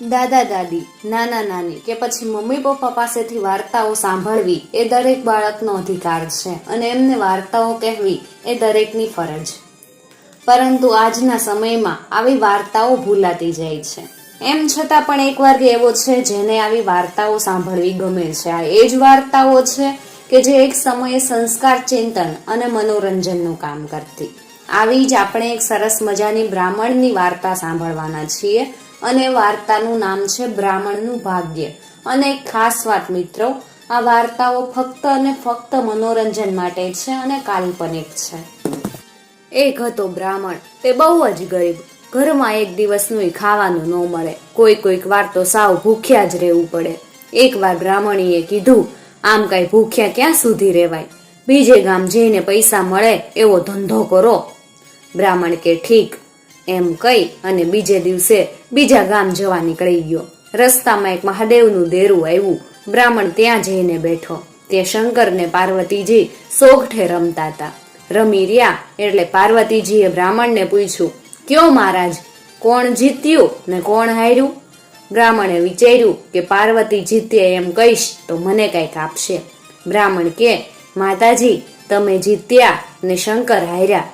દાદા દાદી, નાના નાની કે પછી મમ્મી પપ્પા પાસેથી વાર્તાઓ સાંભળવી એ દરેક બાળકનો અધિકાર છે અને એમને વાર્તાઓ કહેવી એ દરેકની ફરજ. પરંતુ આજના સમયમાં આવી વાર્તાઓ ભૂલાતી જાય છે. એમ છતાં પણ એક વર્ગ એવો છે જેને આવી વાર્તાઓ સાંભળવી ગમે છે. આ એ જ વાર્તાઓ છે કે જે એક સમયે સંસ્કાર, ચિંતન અને મનોરંજનનું કામ કરતી. આવી જ આપણે એક સરસ મજાની બ્રાહ્મણની વાર્તા સાંભળવાના છીએ. અને વાર્તાનું નામ છે બ્રાહ્મણનું ભાગ્ય. અને એક ખાસ વાત મિત્રો, આ વાર્તાઓ ફક્ત અને ફક્ત મનોરંજન માટે છે અને કાલ્પનિક છે. એક હતો બ્રાહ્મણ. તે બહુ જ ગરીબ. ઘરમાં એક દિવસનું ખાવાનું ન મળે. કોઈ કોઈક વાર તો સાવ ભૂખ્યા જ રહેવું પડે. એકવાર બ્રાહ્મણીએ કીધું, આમ કઈ ભૂખ્યા ક્યાં સુધી રહેવાય? બીજે ગામ જઈને પૈસા મળે એવો ધંધો કરો. બ્રાહ્મણ કે, ઠીક એમ કહી અને બીજે દિવસે બીજા ગામ જવા નીકળી ગયો. રસ્તામાં એક મહાદેવનું દેરું આવ્યું. બ્રાહ્મણ ત્યાં જઈને બેઠો. તે શંકર ને પાર્વતીજી સોગઠે રમતા હતા. રમી રહ્યા એટલે પાર્વતીજીએ બ્રાહ્મણને પૂછ્યું, કયો મહારાજ, કોણ જીત્યું ને કોણ હાર્યું? બ્રાહ્મણે વિચાર્યું કે પાર્વતી જીતે એમ કહીશ તો મને કંઈક આપશે. બ્રાહ્મણ કે, માતાજી, તમે જીત્યા ને શંકર હાર્યા.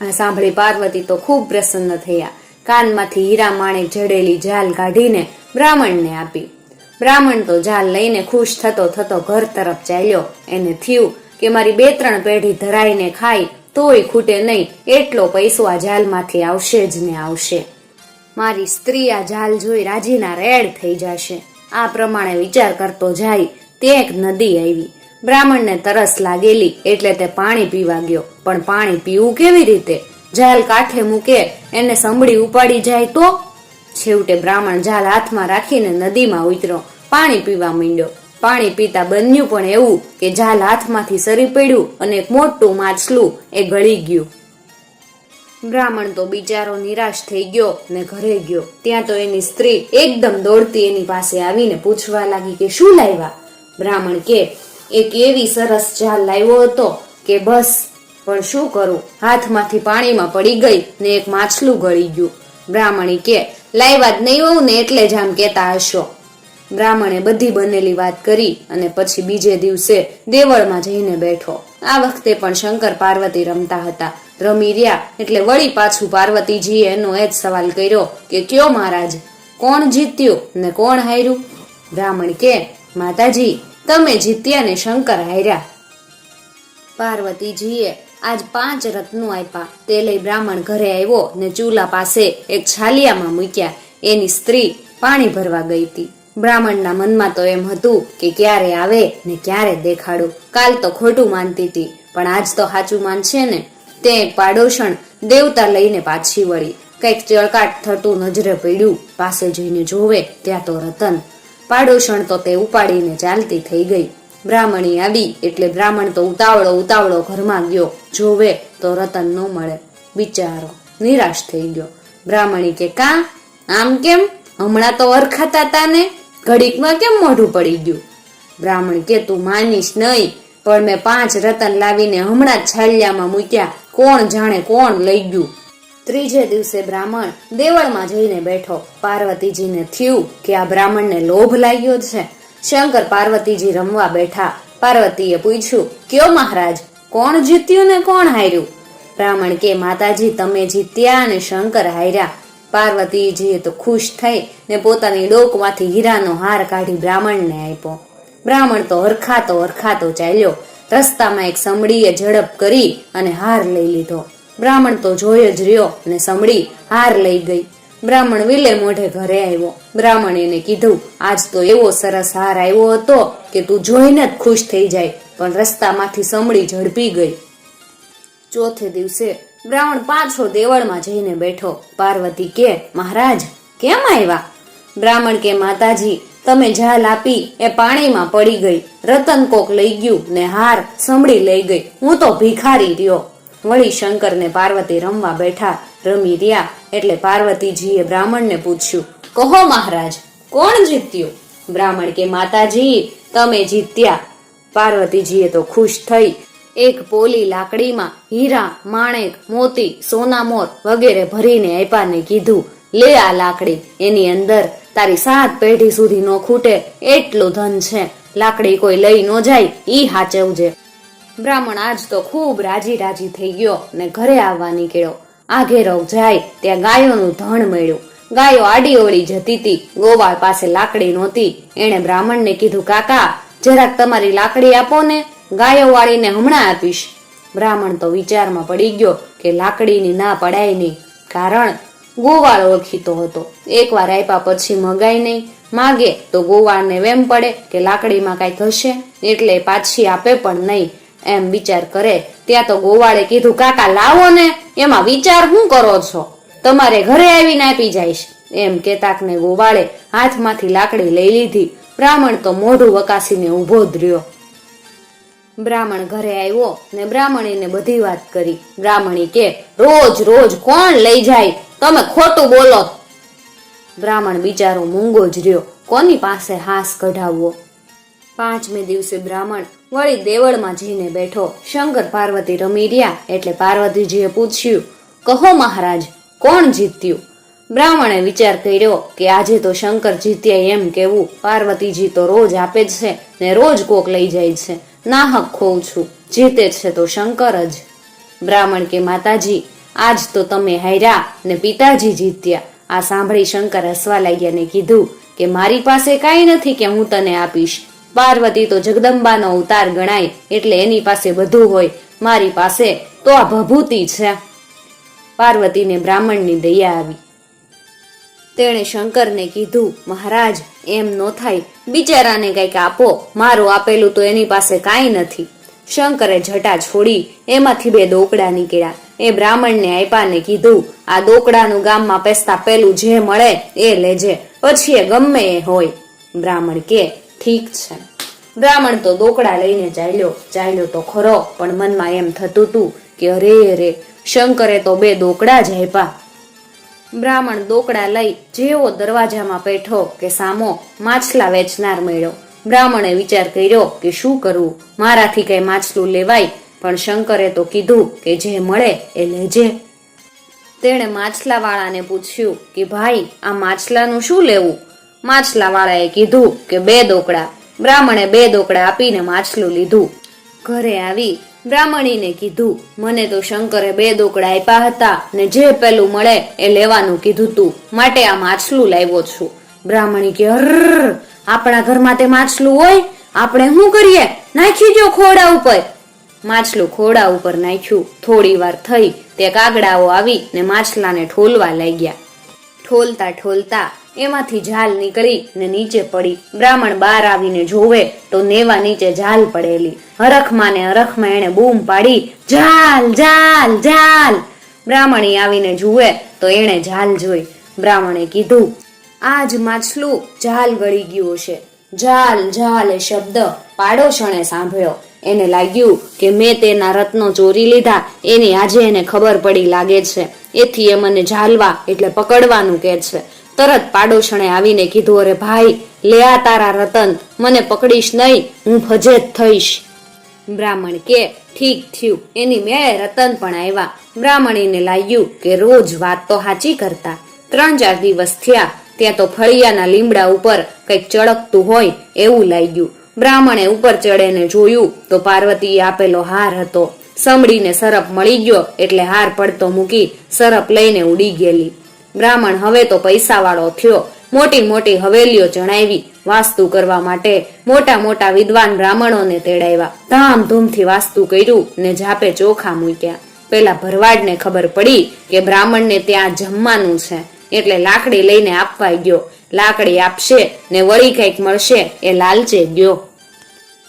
આ સાંભળી પાર્વતી તો ખૂબ પ્રસન્ન થયા. કાનમાંથી હીરા માણેક જડેલી જાલ કાઢીને બ્રાહ્મણને આપી. બ્રાહ્મણ તો જાલ લઈને ખુશ થતો થતો ઘર તરફ ચાલ્યો. એને થયું કે મારી બે ત્રણ પેઢી ધરાઈને ખાય તોય ખૂટે નહીં. એટલો પૈસો આ જાલમાંથી આવશે જ ને આવશે. મારી સ્ત્રી આ જાલ જોઈ રાજીના રેડ થઈ જશે. આ પ્રમાણે વિચાર કરતો જાય, તે એક નદી આવી. બ્રાહ્મણને તરસ લાગેલી એટલે તે પાણી પીવા ગયો. પણ પાણી પીવું કેવી રીતે? જાલ કાંઠે મૂકે, એને સંભળી ઉપાડી જાય તો? છેવટે બ્રાહ્મણ જાલ હાથમાં રાખીને નદીમાં ઉતર્યો પાણી પીવા માંડ્યો. પાણી પીતા બન્યું પણ એવું કે જાલ હાથમાંથી સરી પડ્યું અને એક મોટું માછલું એ ગળી ગયું. બ્રાહ્મણ તો બિચારો નિરાશ થઈ ગયો ને ઘરે ગયો. ત્યાં તો એની સ્ત્રી એકદમ દોડતી એની પાસે આવીને પૂછવા લાગી કે શું લાવ્યા? બ્રાહ્મણ કે, એક એવી સરસ જાલ લાવ્યો હતો કે બસ પણ શું કરું? હાથમાંથી પાણીમાં પડી ગઈ ને એક માછલું ગળી ગયું. બ્રાહ્મણી કે લાવ્યા જ નહીં હોઉં ને એટલે જ આમ કહેતા હશો. બ્રાહ્મણે બધી બનેલી વાત કરી અને પછી બીજે દિવસે દેવળમાં જઈને બેઠો. આ વખતે પણ શંકર પાર્વતી રમતા હતા. રમી રહ્યા એટલે વળી પાછું પાર્વતીજીએ એનો એ જ સવાલ કર્યો કે, કયો મહારાજ? કોણ જીત્યું ને કોણ હાર્યું? બ્રાહ્મણ કે, માતાજી, તમે જીત્યા ને શંકર હાર્યા. પાર્વતીજીએ આજ પાંચ રત્નો આપ્યા. તે લઈ બ્રાહ્મણ ઘરે આવ્યો ને ચૂલા પાસે એક છાલિયામાં મૂક્યા. એની સ્ત્રી પાણી ભરવા ગઈ હતી. બ્રાહ્મણના મનમાં તો એમ હતું કે ક્યારે આવે ને ક્યારે દેખાડું. કાલ તો ખોટું માનતી હતી, પણ આજ તો સાચું માનશે ને? તે પાડોશણ દેવતા લઈને પાછી વળી. કંઈક ચળકાટ થતું નજરે પડ્યું. પાસે જઈને જોવે ત્યાં તો રતન. પાડોશણ તો તે ઉપાડીને ચાલતી થઈ ગઈ. બ્રાહ્મણી આવી એટલે બ્રાહ્મણ તો ઉતાવળો ઉતાવળો ઘરમાં ગયો. જોવે તો રતન ન મળે. બિચારો નિરાશ થઈ ગયો. બ્રાહ્મણી કે, કા? આમ કેમ? હમણાં તો અરખાતા તા ને ઘડીકમાં કેમ મોઢું પડી ગયું? બ્રાહ્મણ કે, તું માનીશ નહીં, પણ મેં પાંચ રતન લાવીને હમણાં છાલિયામાં મૂક્યા. કોણ જાણે કોણ લઈ ગયું? ત્રીજે દિવસે બ્રાહ્મણ દેવળમાં જઈને બેઠો. પાર્વતીજીને થયું કે આ બ્રાહ્મણને લોભ લાગ્યો છે. શંકર પાર્વતીજી રમવા બેઠા. પાર્વતીએ પૂછ્યું, કયો મહારાજ, કોણ જીત્યું ને કોણ હાર્યું? બ્રાહ્મણ કે, માતાજી, તમે જીત્યા અને શંકર હાર્યા. પાર્વતીજીએ તો ખુશ થઈ ને પોતાની ડોકમાંથી હીરાનો હાર કાઢી બ્રાહ્મણને આપ્યો. બ્રાહ્મણ તો હરખાતો હરખાતો ચાલ્યો. રસ્તામાં એક સમડીએ ઝડપ કરી અને હાર લઈ લીધો. બ્રાહ્મણ તો જોયો જ રહ્યો ને સમડી હાર લઈ ગઈ. બ્રાહ્મણ વિલે મોઢે ઘરે આવ્યો. બ્રાહ્મણ એને કીધું, આજ તો એવો સરસ હાર આવ્યો હતો કે તું જોઈને જ ખુશ થઈ જાય. પણ રસ્તામાંથી સમળી ઝડપી ગઈ. ચોથે દિવસે બ્રાહ્મણ પાછો દેવળમાં જઈને બેઠો. પાર્વતી કે, મહારાજ, કેમ આવ્યા? બ્રાહ્મણ કે, માતાજી, તમે જાલ આપી એ પાણીમાં પડી ગઈ. રતન કોક લઈ ગયું ને હાર સમળી લઈ ગઈ. હું તો ભિખારી રહ્યો. વળી શંકરને પાર્વતી રમવા બેઠા રમી રહ્યા એટલે પાર્વતીજીએ બ્રાહ્મણને પૂછ્યું, કહો મહારાજ, કોણ જીત્યું? બ્રાહ્મણ કે માતાજી, તમે જીત્યા. પાર્વતીજીએ તો ખુશ થઈ એક પોલી લાકડીમાં હીરા, માણેક, મોતી સોનામોર વગેરે ભરીને આપ્યાને કીધું, લે આ લાકડી, એની અંદર તારી સાત પેઢી સુધી નો ખૂટે એટલું ધન છે, લાકડી કોઈ લઈ ન જાય, ઈ હાચવજે. બ્રાહ્મણ આજ તો ખૂબ રાજી રાજી થઈ ગયો ને ઘરે આવવા નીકળ્યો. આઘેરવ જાય, ત્યાં ગાયોનું ધણ મળ્યું. ગાયો આડી ઓળી જતી હતી, ગોવાળ પાસે લાકડી નહોતી. એણે બ્રાહ્મણને કીધું, કાકા, જરાક તમારી લાકડી આપો ને ગાયો વાળીને હમણાં આપીશ. બ્રાહ્મણ તો વિચારમાં પડી ગયો કે લાકડીની ના પડાય નહીં, કારણ ગોવાળ ઓળખીતો હતો. એકવાર આપ્યા પછી મગાય નહીં. માગે તો ગોવાળને વેમ પડે કે લાકડીમાં કાંઈક હશે એટલે પાછી આપે પણ નહીં. એમ વિચાર કરે, ત્યાં તો ગોવાળે કીધું, કાકા, લાવો ને. એમાં વિચાર હું કરો છો? તમારે ઘરે આવીને આપી જઈશ. એમ કેતાકને ગોવાળે હાથમાંથી લાકડી લઈ લીધી. બ્રાહ્મણ તો મોઢું વકાસીને ઊભો જ રહ્યો. બ્રાહ્મણ ઘરે આવ્યો ને બ્રાહ્મણીને બધી વાત કરી. બ્રાહ્મણી કે, રોજ રોજ કોણ લઈ જાય? તમે ખોટું બોલો. બ્રાહ્મણ બિચારો મૂંગો જ રહ્યો. કોની પાસે હાસ કઢાવવો? પાંચમે દિવસે બ્રાહ્મણ વળી દેવળમાં જઈને બેઠો. શંકર પાર્વતી રમી રહ્યા એટલે પાર્વતીજીએ પૂછ્યું, કહો મહારાજ, કોણ જીત્યું? બ્રાહ્મણે વિચાર કર્યો કે આજે તો શંકર જીત્યા એમ કેવું. પાર્વતીજી તો રોજ આપે જ છે ને રોજ કોક લઈ જાય છે. નાહક ખોઉં છું, જીતે છે તો શંકર જ. બ્રાહ્મણ કે, માતાજી, આજ તો તમે હાર્યા ને પિતાજી જીત્યા. આ સાંભળી શંકર હસવા લાગ્યા ને કીધું કે, મારી પાસે કાંઈ નથી કે હું તને આપીશ. પાર્વતી તો જગદંબાનો અવતાર ગણાય એટલે એની પાસે બધું હોય. મારી પાસે તો આ ભભૂતિ છે. પાર્વતીને બ્રાહ્મણની દયા આવી. તેણે શંકરને કીધું, મહારાજ, એમ નો થાય. બિચારાને કંઈક આપો. મારું આપેલું તો એની પાસે કાંઈ નથી. શંકરે જટા છોડી એમાંથી બે દોકડા નીકળ્યા. એ બ્રાહ્મણને આપ્યાને કીધું, આ દોકડાનું ગામમાં પેસતા પેલું જે મળે એ લેજે. પછી એ ગમે એ હોય. બ્રાહ્મણ કે ઠીક છે. બ્રાહ્મણ તો દોકડા લઈને ચાલ્યો ચાલ્યો તો ખરો, પણ મનમાં એમ થતું હતું કે અરે અરે, શંકરે તો બે દોકડા આપ્યા બ્રાહ્મણ દોકડા લઈ જેવો દરવાજામાં બેઠો કે સામો માછલા વેચનાર મળ્યો. બ્રાહ્મણે વિચાર કર્યો કે શું કરવું મારાથી કઈ માછલું લેવાય, પણ શંકરે તો કીધું કે જે મળે એ લેજે. તેણે માછલાવાળાને પૂછ્યું કે ભાઈ, આ માછલાનું શું લેવું? માછલાવાળાએ કીધું કે બે દોકડા. બ્રાહ્મણે બે દોકડા આપીને માછલું લીધું. ઘરે આવી બ્રાહ્મણીને કીધું, મને તો શંકરે બે દોકડા આપ્યા હતા ને જે પેલું મળે એ લેવાનું કીધું તું. માટે આ માછલું લાવ્યો છું. બ્રાહ્મણી કે, અર્ર, આપણા ઘરમાં તે માછલું હોય? આપણે શું કરીએ? નાખી જો ખોડા ઉપર. માછલું ખોડા ઉપર નાખ્યું. થોડી વાર થઈ, તે કાગડાઓ આવી ને માછલાને ઠોલવા લાગ્યા. ઠોલતા ઠોલતા એમાંથી ઝાલ નીકળી ને નીચે પડી. બ્રાહ્મણ બહાર આવીને જોવે તો નેવા નીચે ઝાલ પડેલી. હરખમાં ને હરખમાં એણે બૂમ પાડી, ઝાલ ઝાલ ઝાલ! બ્રાહ્મણી આવીને જુએ તો એણે ઝાલ જોઈ. બ્રાહ્મણે કીધું, આજ માછલું ઝાલ ગળી ગયું હશે. ઝાલ ઝાલ એ શબ્દ પાડોશણે સાંભળ્યો. એને લાગ્યું કે મેં તેના રત્નો ચોરી લીધા. એની આજે એને ખબર પડી લાગે છે. એથી એ મને ઝાલવા એટલે પકડવાનું કે છે. તરત પાડોશણે આવીને કીધું, અરે ભાઈ, લે આ તારા રતન, મને પકડીશ નહીં, હું ફજે જ થઈશ. બ્રાહ્મણ કે, ઠીક થયું, એની મેળે રતન પણ આવ્યા બ્રાહ્મણીને લાગ્યું કે રોજ વાત તો સાચી કરતા. ત્રણ ચાર દિવસ થયા, ત્યાં તો ફળિયાના લીમડા ઉપર કંઈક ચળકતું હોય એવું લાગ્યું. બ્રાહ્મણે ઉપર ચડેને જોયું તો પાર્વતીએ આપેલો હાર હતો. સંભળીને સરપ મળી ગયો એટલે હાર પડતો મૂકી સરપ લઈને ઉડી ગયેલી. બ્રાહ્મણ હવે તો પૈસાવાળો થયો. મોટી મોટી હવેલીઓ જણાવી વાસ્તુ કરવા માટે મોટા મોટા વિદ્વાન બ્રાહ્મણોને તેડાવ્યા. ધામધૂમથી વાસ્તુ કર્યું ને જાપે ચોખા મૂક્યા. પેલા ભરવાડને ખબર પડી કે બ્રાહ્મણને ત્યાં જમવાનું છે. એટલે લાકડી લઈને આપવા ગયો. લાકડી આપશે ને વળી કંઈક મળશે એ લાલચે ગયો.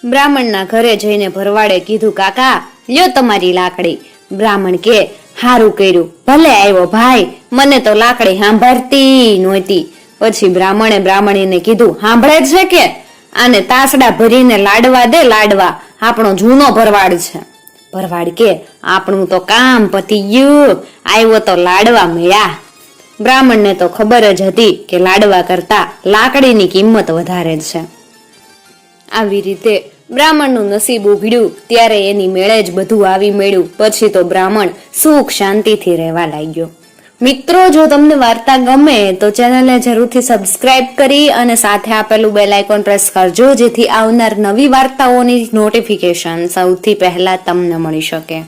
બ્રાહ્મણના ઘરે જઈને ભરવાડે કીધું, કાકા, લ્યો તમારી લાકડી. બ્રાહ્મણ કે હારું કર્યું. ભલે આવ્યો ભાઈ, મને તો લાકડી સાંભળતી નહોતી. પછી બ્રાહ્મણે બ્રાહ્મણીને કીધું સાંભળે છે કે? આને તાસડા ભરીને લાડવા દે લાડવા. આપણો જૂનો ભરવાડ છે. ભરવાડ કે? આપણું તો કામ પતી ગયું. આવ્યો તો લાડવા મળ્યા. બ્રાહ્મણને તો ખબર જ હતી કે લાડવા કરતા લાકડીની કિંમત વધારે છે. આવી રીતે બ્રાહ્મણનું નસીબ ઉઘડ્યું, ત્યારે એની મેળે જ બધું આવી મળ્યું. પછી તો બ્રાહ્મણ સુખ શાંતિથી રહેવા લાગ્યો. મિત્રો, જો તમને વાર્તા ગમે, તો ચેનલને જરૂરથી સબસ્ક્રાઇબ કરી અને સાથે આપેલું બેલ આઇકોન પ્રેસ કરજો, જેથી આવનાર નવી વાર્તાઓની નોટિફિકેશન સૌથી પહેલા તમને મળી શકે.